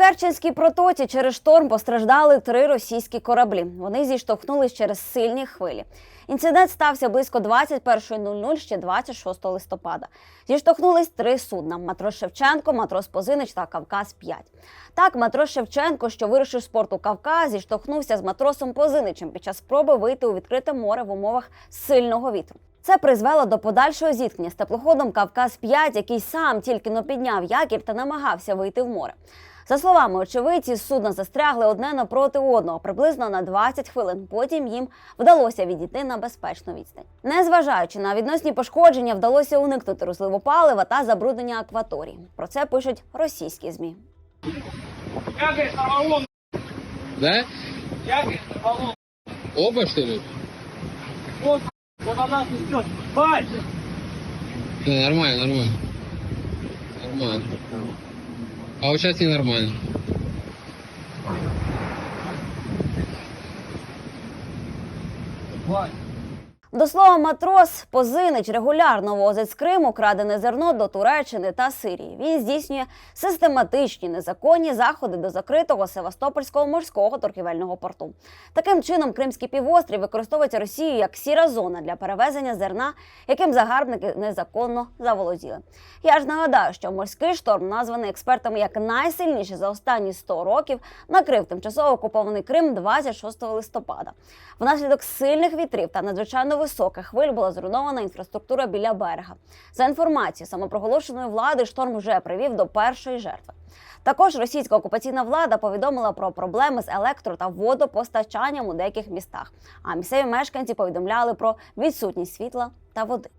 Керченській протоці через шторм постраждали три російські кораблі. Вони зіштовхнулись через сильні хвилі. Інцидент стався близько 21.00 ще 26 листопада. Зіштовхнулись три судна: матрос Шевченко, матрос Позинич та Кавказ 5 Так, матрос Шевченко, що вирушив з порту Кавказ, зіштовхнувся з матросом Позиничем під час спроби вийти у відкрите море в умовах сильного вітру. Це призвело до подальшого зіткнення з теплоходом Кавказ 5 який сам тільки но підняв якір та намагався вийти в море. За словами очевидців, судна застрягли одне напроти одного приблизно на 20 хвилин. Потім їм вдалося відійти на безпечну відстань. Незважаючи на відносні пошкодження, вдалося уникнути розливу палива та забруднення акваторії. Про це пишуть російські змі. Да? Оба, что ли? Несет. Бать! Да, нормально, нормально. Нормально. А вот сейчас ненормально. Бать! До слова, матрос Позинич регулярно возить з Криму крадене зерно до Туреччини та Сирії. Він здійснює систематичні незаконні заходи до закритого Севастопольського морського торгівельного порту. Таким чином, Кримський півострів використовується Росією як сіра зона для перевезення зерна, яким загарбники незаконно заволоділи. Я ж нагадаю, що морський шторм, названий експертами як найсильніший за останні 100 років, накрив тимчасово окупований Крим 26 листопада. Внаслідок сильних вітрів та надзвичайно високих хвиль була зруйнована інфраструктура біля берега. За інформацією самопроголошеної влади, шторм вже привів до першої жертви. Також російська окупаційна влада повідомила про проблеми з електро та водопостачанням у деяких містах. А місцеві мешканці повідомляли про відсутність світла та води.